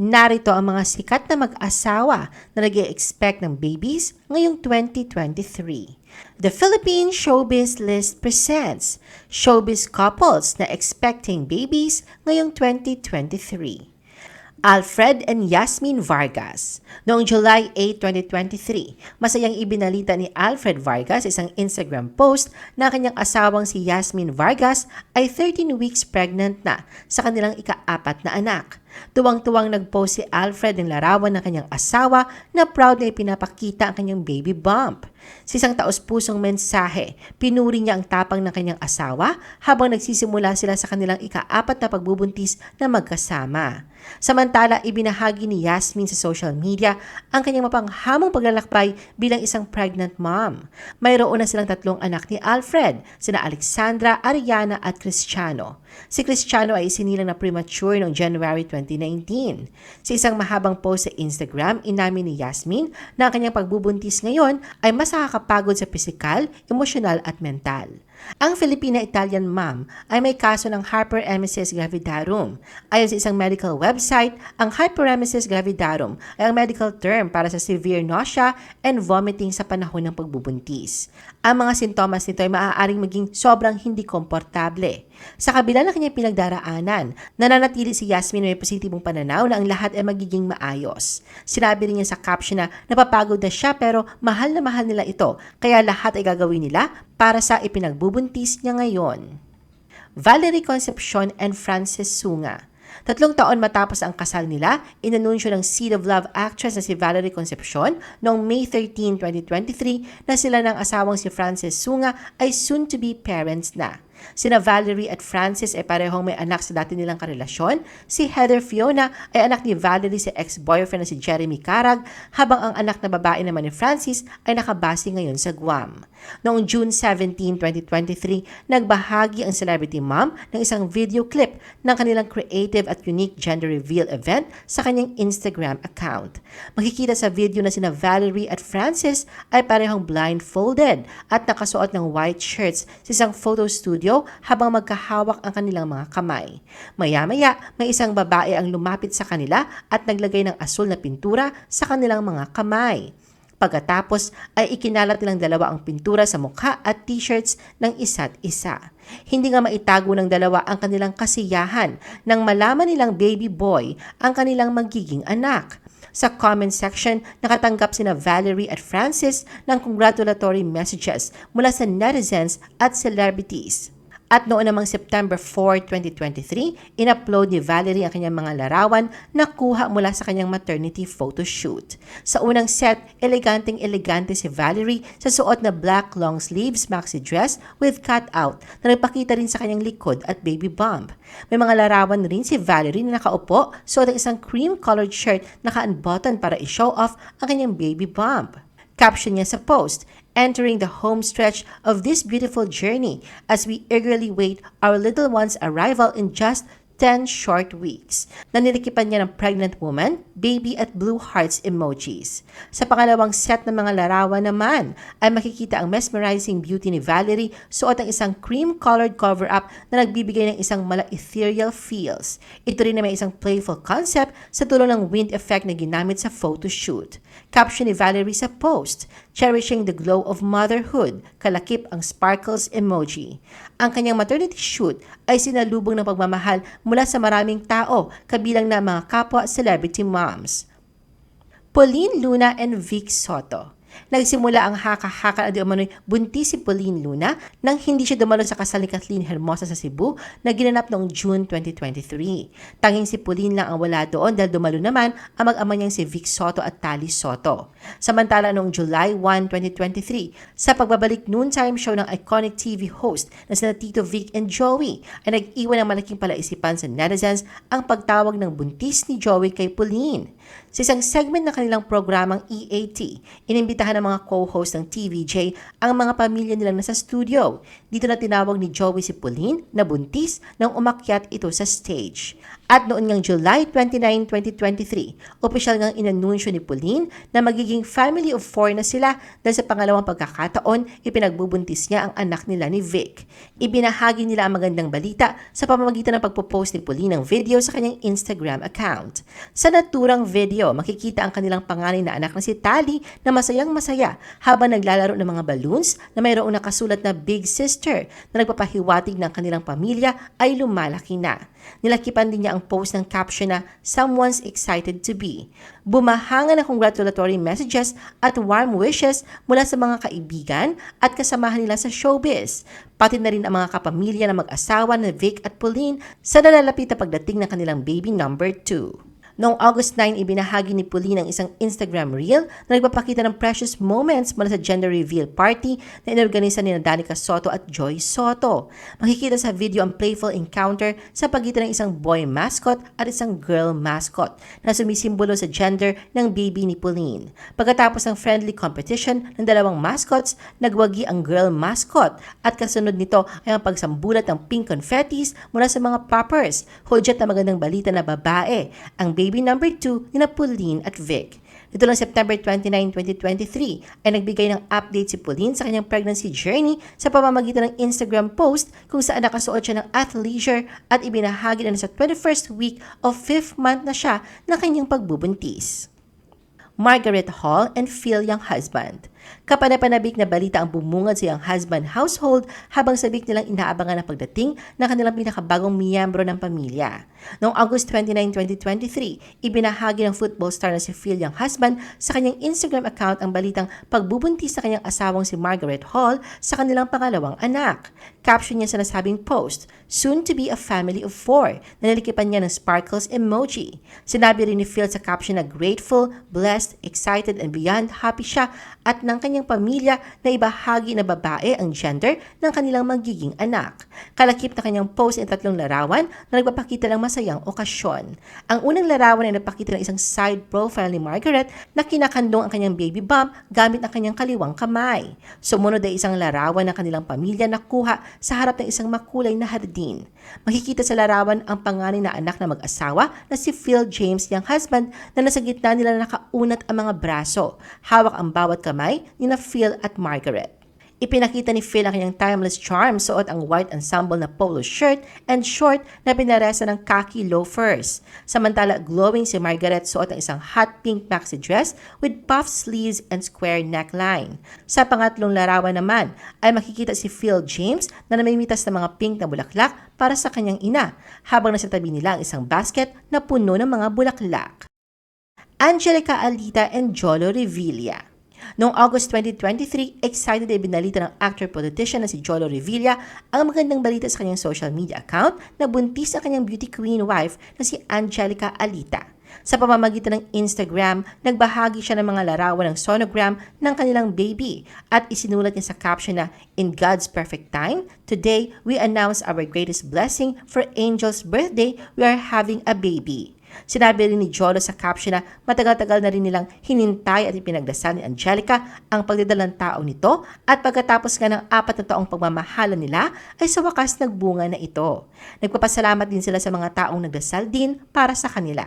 Narito ang mga sikat na mag-asawa na nag expect ng babies ngayong 2023. The Philippine Showbiz List presents Showbiz Couples na expecting babies ngayong 2023. Alfred and Yasmin Vargas. Noong July 8, 2023, masayang ibinalita ni Alfred Vargas isang Instagram post na kanyang asawang si Yasmin Vargas ay 13 weeks pregnant na sa kanilang ikaapat na anak. Tuwang-tuwang nag-post si Alfred ng larawan ng kanyang asawa na proud na ipinapakita ang kanyang baby bump. Sa isang taos-pusong mensahe, pinuri niya ang tapang ng kanyang asawa habang nagsisimula sila sa kanilang ikaapat na pagbubuntis na magkasama. Samantala, ibinahagi ni Yasmin sa social media ang kanyang mapanghamong paglalakbay bilang isang pregnant mom. Mayroon na silang tatlong anak ni Alfred, sina Alexandra, Ariana at Cristiano. Si Cristiano ay isinilang na premature noong January 2019. Sa isang mahabang post sa Instagram, inamin ni Yasmin na ang kanyang pagbubuntis ngayon ay mas nakakapagod sa pisikal, emosyonal at mental. Ang Filipina-Italian mom ay may kaso ng hyperemesis gravidarum. Ayon sa isang medical website, ang hyperemesis gravidarum ay ang medical term para sa severe nausea and vomiting sa panahon ng pagbubuntis. Ang mga sintomas nito ay maaaring maging sobrang hindi komportable. Sa kabila ng kanyang pinagdaraanan, nananatili si Yasmin may positibong pananaw na ang lahat ay magiging maayos. Sinabi rin niya sa caption na napapagod na siya pero mahal na mahal nila ito, kaya lahat ay gagawin nila para sa ipinagbubuntis niya ngayon. Valerie Concepcion and Francis Sunga Tatlong taon matapos ang kasal nila, inanunsyo ng Seed of Love actress na si Valerie Concepcion noong May 13, 2023 na sila ng asawang si Francis Sunga ay soon-to-be parents na. Sina Valerie at Francis ay parehong may anak sa dati nilang karelasyon. Si Heather Fiona ay anak ni Valerie sa ex-boyfriend na si Jeremy Carag, habang ang anak na babae naman ni Francis ay nakabase ngayon sa Guam. Noong June 17, 2023, nagbahagi ang celebrity mom ng isang video clip ng kanilang creative at unique gender reveal event sa kanyang Instagram account. Makikita sa video na sina Valerie at Francis ay parehong blindfolded at nakasuot ng white shirts sa isang photo studio video habang magkahawak ang kanilang mga kamay. Maya-maya, may isang babae ang lumapit sa kanila at naglagay ng asul na pintura sa kanilang mga kamay. Pagkatapos ay ikinalat nilang dalawa ang pintura sa mukha at t-shirts ng isa't isa. Hindi nga maitago ng dalawa ang kanilang kasiyahan nang malaman nilang baby boy ang kanilang magiging anak. Sa comment section, nakatanggap sina Valerie at Francis ng congratulatory messages mula sa netizens at celebrities. At noon namang September 4, 2023, in-upload ni Valerie ang kanyang mga larawan na kuha mula sa kanyang maternity photo shoot. Sa unang set, eleganteng elegante si Valerie sa suot na black long sleeves maxi dress with cut-out na nagpakita rin sa kanyang likod at baby bump. May mga larawan rin si Valerie na nakaupo suot ang isang cream-colored shirt na ka-unbutton para i-show off ang kanyang baby bump. Caption niya sa post, entering the home stretch of this beautiful journey as we eagerly wait our little one's arrival in just 10 short weeks. Nanilikipan niya ng pregnant woman, baby at blue hearts emojis. Sa pangalawang set ng mga larawan naman ay makikita ang mesmerizing beauty ni Valerie suot ang isang cream-colored cover-up na nagbibigay ng isang mala ethereal feels. Ito rin na may isang playful concept sa tulong ng wind effect na ginamit sa photo shoot. Caption ni Valerie sa post, cherishing the glow of motherhood, kalakip ang sparkles emoji. Ang kanyang maternity shoot ay sinalubong ng pagmamahal mula sa maraming tao, kabilang na mga kapwa celebrity moms. Pauline Luna and Vic Soto Nagsimula ang haka-haka na di umano'y buntis si Pauline Luna nang hindi siya dumalo sa kasal ni Kathleen Hermosa sa Cebu na ginanap noong June 2023. Tanging si Pauline lang ang wala doon dahil dumalo naman ang mag-ama niyang si Vic Soto at Tali Soto. Samantala noong July 1, 2023, sa pagbabalik noontime show ng iconic TV host na sina Tito Vic and Joey ay nag-iwan ng malaking palaisipan sa netizens ang pagtawag ng buntis ni Joey kay Pauline. Sa isang segment ng kanilang programang EAT, inimbitahan ng mga co-host ng TVJ ang mga pamilya nilang nasa studio. Dito na tinawag ni Joey si Pauline na buntis nang umakyat ito sa stage. At noon ngang July 29, 2023, opisyal ngang inanunsyo ni Pauline na magiging family of four na sila dahil sa pangalawang pagkakataon, ipinagbubuntis niya ang anak nila ni Vic. Ibinahagi nila ang magandang balita sa pamamagitan ng pagpo-post ni Pauline ng video sa kanyang Instagram account. Sa naturang video, makikita ang kanilang panganay na anak na si Tali na masayang masaya habang naglalaro ng mga balloons na mayroong nakasulat na Big Sister na nagpapahiwatig ng kanilang pamilya ay lumalaki na. Nilakipan din niya ang post ng caption na Someone's Excited to Be. Bumahanga ng congratulatory messages at warm wishes mula sa mga kaibigan at kasamahan nila sa showbiz. Pati na rin ang mga kapamilya na mag-asawa na Vic at Pauline sa nalalapit na pagdating ng kanilang baby number 2. Noong August 9, ibinahagi ni Pauline ang isang Instagram reel na nagpapakita ng precious moments mula sa gender reveal party na inorganisa ni Danica Soto at Joy Soto. Makikita sa video ang playful encounter sa pagitan ng isang boy mascot at isang girl mascot na sumisimbolo sa gender ng baby ni Pauline. Pagkatapos ng friendly competition ng dalawang mascots, nagwagi ang girl mascot at kasunod nito ay ang pagsambulat ng pink confettis mula sa mga poppers. Hudyat na magandang balita na babae. Ang baby number 2 ni Pauline at Vic. Dito lang September 29, 2023 ay nagbigay ng update si Pauline sa kanyang pregnancy journey sa pamamagitan ng Instagram post kung saan nakasuot siya ng athleisure at ibinahagi na sa 21st week of 5th month na siya ng kanyang pagbubuntis. Margaret Hall and Phil Young Husband. Kapanapanabik na balita ang bumungad sa Young Husband household habang sabik nilang inaabangan ang pagdating ng kanilang pinakabagong miyembro ng pamilya. Noong August 29, 2023, ibinahagi ng football star na si Phil Young Husband sa kanyang Instagram account ang balitang pagbubuntis sa kanyang asawang si Margaret Hall sa kanilang pangalawang anak. Caption niya sa nasabing post, soon to be a family of four, nalilikipan niya ng sparkles emoji. Sinabi rin ni Phil sa caption na grateful, blessed, excited, and beyond happy siya at ng kanyang pamilya na ibahagi na babae ang gender ng kanilang magiging anak. Kalakip na kanyang post ay tatlong larawan na nagpapakita ng masayang okasyon. Ang unang larawan ay nagpakita ng isang side profile ni Margaret na kinakandong ang kanyang baby bump gamit ang kanyang kaliwang kamay. Sumunod ay isang larawan ng kanilang pamilya na kuha sa harap ng isang makulay na hardin. Makikita sa larawan ang panganay na anak na mag-asawa na si Phil James, yung husband, na nasa gitna nila nakaunat ang mga braso. Hawak ang bawat kamay ni na Phil at Margaret. Ipinakita ni Phil ang kanyang timeless charm suot ang white ensemble na polo shirt and short na pinaresa ng khaki loafers. Samantala, glowing si Margaret suot ang isang hot pink maxi dress with puff sleeves and square neckline. Sa pangatlong larawan naman ay makikita si Phil James na namimitas ng mga pink na bulaklak para sa kanyang ina habang nasa tabi nila ang isang basket na puno ng mga bulaklak. Angelica Alita and Jolo Revilla Noong August 2023, excited ay binalita ng actor-politician na si Jolo Revilla ang magandang balita sa kanyang social media account na buntis ang kanyang beauty queen wife na si Angelica Alita. Sa pamamagitan ng Instagram, nagbahagi siya ng mga larawan ng sonogram ng kanilang baby at isinulat niya sa caption na, In God's perfect time, today we announce our greatest blessing for Angel's birthday, we are having a baby. Sinabi rin ni Jolo sa caption na matagal-tagal na rin nilang hinintay at ipinagdasal ni Angelica ang pagdadalang tao nito at pagkatapos nga ng apat na taong pagmamahala nila ay sa wakas nagbunga na ito. Nagpapasalamat din sila sa mga taong nagdasal din para sa kanila.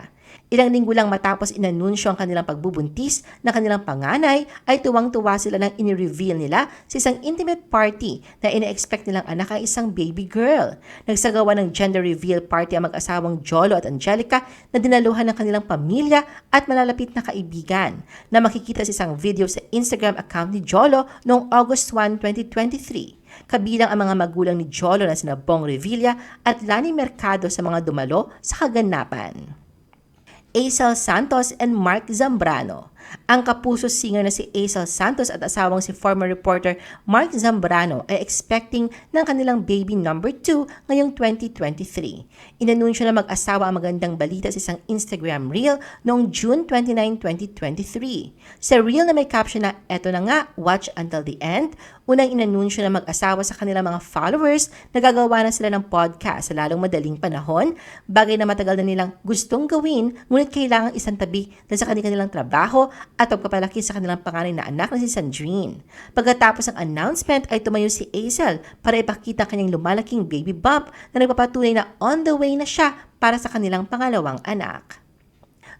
Ilang linggo lang matapos inanunsyo ang kanilang pagbubuntis na kanilang panganay, ay tuwang-tuwa sila nang in-reveal nila sa isang intimate party na ina-expect nilang anak ang isang baby girl. Nagsagawa ng gender reveal party ang mag-asawang Jolo at Angelica na dinaluhan ng kanilang pamilya at malalapit na kaibigan na makikita sa isang video sa Instagram account ni Jolo noong August 1, 2023 kabilang ang mga magulang ni Jolo na sina Bong Revilla at Lani Mercado sa mga dumalo sa kaganapan. Aisel Santos and Mark Zambrano. Ang kapuso singer na si Aisel Santos at asawang si former reporter Mark Zambrano ay expecting ng kanilang baby number 2 ngayong 2023. Inanunsyo na mag-asawa ang magandang balita sa isang Instagram reel noong June 29, 2023. Sa reel na may caption na, Eto na nga, watch until the end, unang inanunsyo na mag-asawa sa kanilang mga followers na gagawa na sila ng podcast sa lalong madaling panahon, bagay na matagal na nilang gustong gawin, ngunit kailangang isang tabi dahil sa kanilang trabaho at pagpapalaki sa kanilang panganay na anak na si Sandrine. Pagkatapos ng announcement ay tumayo si Azel para ipakita ang kanyang lumalaking baby bump na nagpapatunay na on the way na siya para sa kanilang pangalawang anak.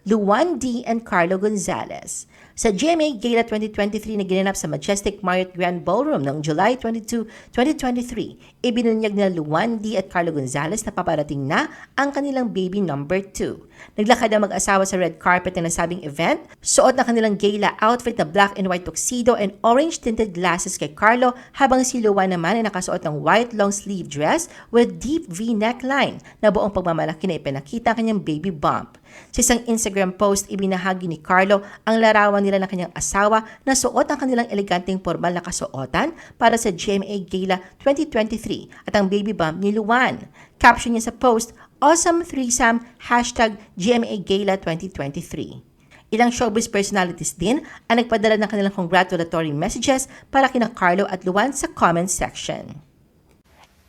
Luan D. and Carlo Gonzalez. Sa GMA Gala 2023 na ginanap sa Majestic Marriott Grand Ballroom noong July 22, 2023, ibinunyag nila Luan D. at Carlo Gonzalez na paparating na ang kanilang baby number 2. Naglakad ang mag-asawa sa red carpet na nasabing event, suot na kanilang gala outfit na black and white tuxedo and orange tinted glasses kay Carlo habang si Luan naman ay nakasuot ng white long sleeve dress with deep V neckline na buong pagmamalaki na ipinakita ang kanyang baby bump. Sa isang Instagram post, ibinahagi ni Carlo ang larawan nila ng kanyang asawa na suot ang kanilang eleganteng formal na kasuotan para sa GMA Gala 2023 at ang baby bump ni Luan. Caption niya sa post, Awesome Threesome, hashtag GMA Gala 2023. Ilang showbiz personalities din ang nagpadala ng kanilang congratulatory messages para kina Carlo at Luan sa comment section.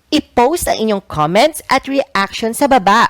I-post ang inyong comments at reaction sa baba.